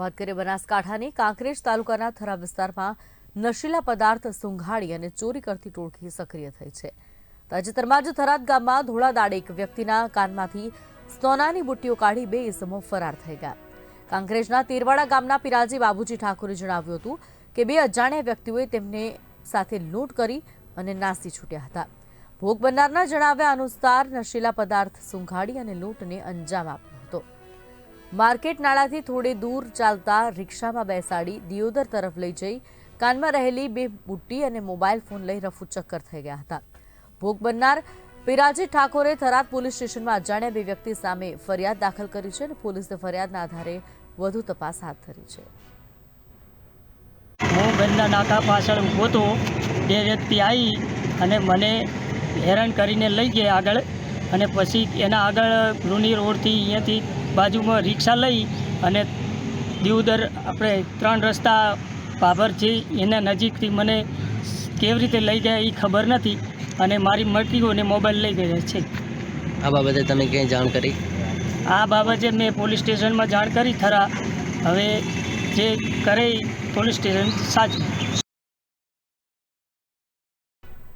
વાત કરીએ બનાસકાંઠાની, કાંકરેજ તાલુકાના થરા વિસ્તારમાં નશીલા પદાર્થ સુંઘાડી અને ચોરી કરતી ટોળકી સક્રિય થઈ છે. તાજેતરમાં જ થરાદ ગામમાં ધોળાદાડે એક વ્યક્તિના કાનમાંથી સોનાની બુટ્ટીઓ કાઢી બે ઇસમો ફરાર થઈ ગયા. કાંકરેજના તેરવાડા ગામના પિરાજી બાબુજી ઠાકોરે જણાવ્યું હતું કે બે અજાણ્યા વ્યક્તિઓએ તેમને સાથે લૂંટ કરી અને નાસી છૂટ્યા હતા. ભોગ બનનારના જણાવ્યા અનુસાર નશીલા પદાર્થ સુંઘાડી અને લૂંટને અંજામ આપ્યો માર્કેટ નાળાથી થોડે દૂર ચાલતા રિક્ષામાં બેસાડી દિયોદર તરફ લઈ જઈ, કાનમાં રહેલી બે બુટ્ટી અને મોબાઈલ ફોન લઈ રફુ ચક્કર થઈ ગયા હતા. ભોગ બનનાર પિરાજી ઠાકોરે થરાદ પોલીસ સ્ટેશનમાં અજાણ્યા બે વ્યક્તિ સામે ફરિયાદ દાખલ કરી છે અને પોલીસે ફરિયાદના આધારે વધુ તપાસ હાથ ધરી છે. હું ઘરના નાકા પાછળ ઊભો હતો બે વ્યક્તિ આવી અને મને હેરાન કરીને લઈ ગયા આગળ. અને પછી એના આગળ લુની રોડથી અહીંયાથી બાજુમાં રિક્ષા લઈ અને દીવદર આપણે ત્રણ રસ્તા ભાભર છે એના નજીકથી મને કેવી રીતે લઈ ગયા એ ખબર નથી અને મારી મટકીઓને મોબાઈલ લઈ ગયા છે. આ બાબતે તમે ક્યાંય જાણ કરી? આ બાબતે મેં પોલીસ સ્ટેશનમાં જાણ કરી થરા હવે જે કરે પોલીસ સ્ટેશન સાચું.